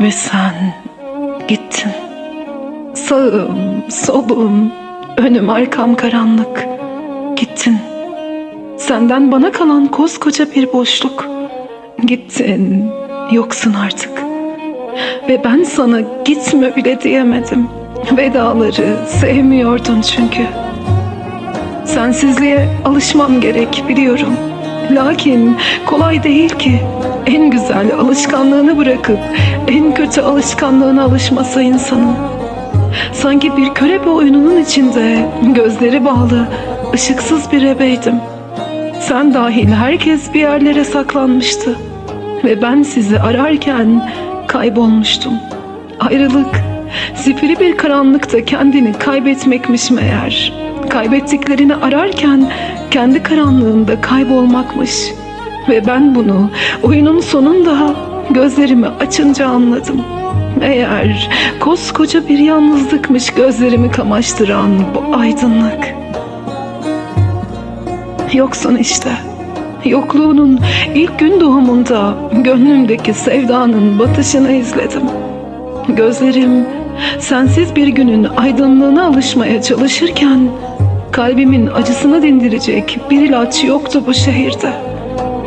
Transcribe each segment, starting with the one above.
Ve sen gittin. Sağım, solum, önüm arkam karanlık. Gittin. Senden bana kalan koskoca bir boşluk. Gittin, yoksun artık. Ve ben sana gitme bile diyemedim. Vedaları sevmiyordun çünkü. Sensizliğe alışmam gerek biliyorum. Lakin kolay değil ki. En güzel alışkanlığını bırakıp en kötü alışkanlığına alışması insanın. Sanki bir körebe oyununun içinde gözleri bağlı, ışıksız bir ebeydim. Sen dahil herkes bir yerlere saklanmıştı. Ve ben sizi ararken kaybolmuştum. Ayrılık, zifiri bir karanlıkta kendini kaybetmekmiş meğer. Kaybettiklerini ararken kendi karanlığında kaybolmakmış. Ve ben bunu oyunun sonunda gözlerimi açınca anladım. Meğer koskoca bir yalnızlıkmış gözlerimi kamaştıran bu aydınlık. Yoksun işte. Yokluğunun ilk gün doğumunda gönlümdeki sevdanın batışını izledim. Gözlerim sensiz bir günün aydınlığına alışmaya çalışırken kalbimin acısını dindirecek bir ilaç yoktu bu şehirde.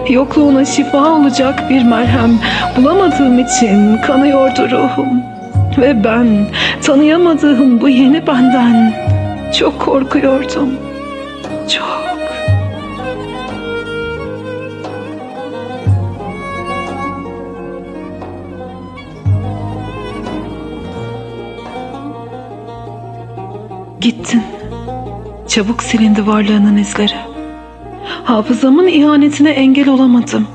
Yokluğuna şifa olacak bir merhem bulamadığım için kanıyordu ruhum. Ve ben tanıyamadığım bu yeni benden çok korkuyordum. Çok. Gittin. Çabuk silindi varlığının izleri. Hafızamın ihanetine engel olamadım.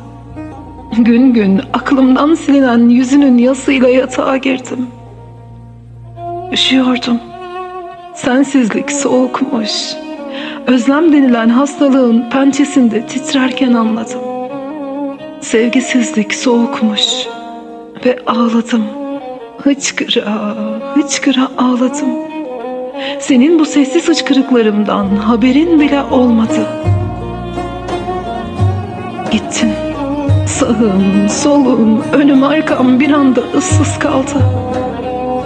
Gün gün aklımdan silinen yüzünün yasıyla yatağa girdim. Üşüyordum. Sensizlik soğukmuş. Özlem denilen hastalığın pençesinde titrerken anladım. Sevgisizlik soğukmuş. Ve ağladım. Hıçkıra, hıçkıra ağladım. Senin bu sessiz hıçkırıklarımdan haberin bile olmadı. Gittin. Sağım, solum, önüm arkam bir anda ıssız kaldı.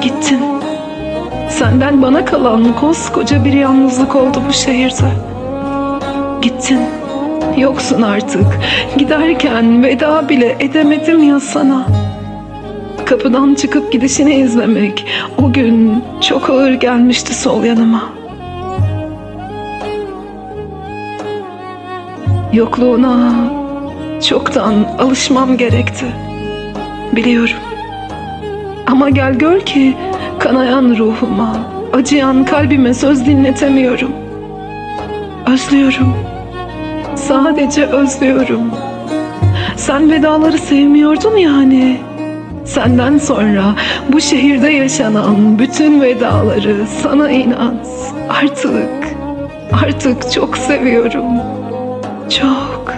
Gittin. Senden bana kalan koskoca bir yalnızlık oldu bu şehirde. Gittin. Yoksun artık. Giderken veda bile edemedim ya sana. Kapıdan çıkıp gidişini izlemek o gün çok ağır gelmişti sol yanıma. Yokluğuna çoktan alışmam gerekti. Biliyorum. Ama gel gör ki kanayan ruhuma, acıyan kalbime söz dinletemiyorum. Özlüyorum. Sadece özlüyorum. Sen vedaları sevmiyordun ya. Senden sonra bu şehirde yaşanan bütün vedaları sana inat. Artık, artık çok seviyorum. Çok.